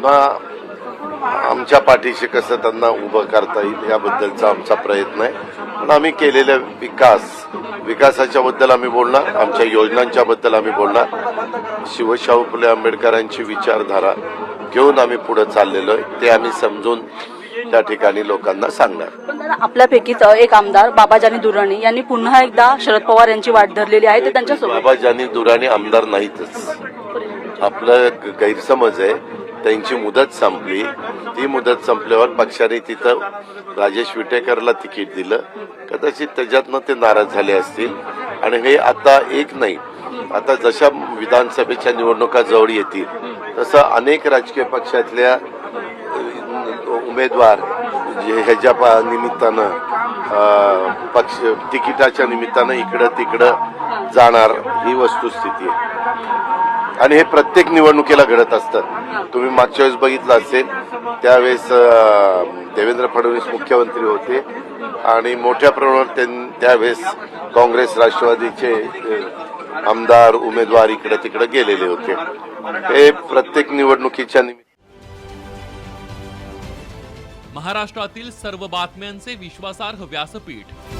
पुन्हा आमच्या पाठीशी कसं त्यांना उभं करता येईल याबद्दलचा आमचा प्रयत्न आहे. पण आम्ही केलेला विकास विकासाच्या बद्दल आम्ही बोलणार आमच्या योजनांच्या बद्दल आम्ही बोलणार. शिवशाहू फुले आंबेडकरांची विचारधारा घेऊन आम्ही पुढे चाललेलो आहे. ते आम्ही समजून त्या ठिकाणी लोकांना सांगणार. आपल्यापैकीच एक आमदार बाबाजानी दुर्राणी यांनी पुन्हा एकदा शरद पवार यांची वाट धरलेली आहे ते त्यांच्यासोबत बाबाजानी दुराणी आमदार नाहीतच. आपलं गैरसमज आहे. त्यांची मुदत संपली. ती मुदत संपल्यावर पक्षाने तिथं राजेश विटेकरला तिकीट दिलं. कदाचित त्याच्यातनं ते नाराज झाले असतील. आणि हे आता एक नाही. आता जशा विधानसभेच्या निवडणुका जवळ येतील तसं अनेक राजकीय पक्षातल्या उमेदवार जे ह्याच्या निमित्तानं पक्ष तिकिटाच्या निमित्तानं इकडं तिकडं जाणार ही वस्तुस्थिती आहे. आणि हे प्रत्येक निवडणुकीला घडत असतं. तुम्ही मागच्या वेळेस बघितलं असेल त्यावेळेस देवेंद्र फडणवीस मुख्यमंत्री होते आणि मोठ्या प्रमाणावर त्यावेळेस काँग्रेस राष्ट्रवादीचे आमदार उमेदवार इकडे तिकडे गेलेले होते. हे प्रत्येक निवडणुकीच्या निमित्त महाराष्ट्रातील सर्व बातम्यांचे विश्वासार्ह व्यासपीठ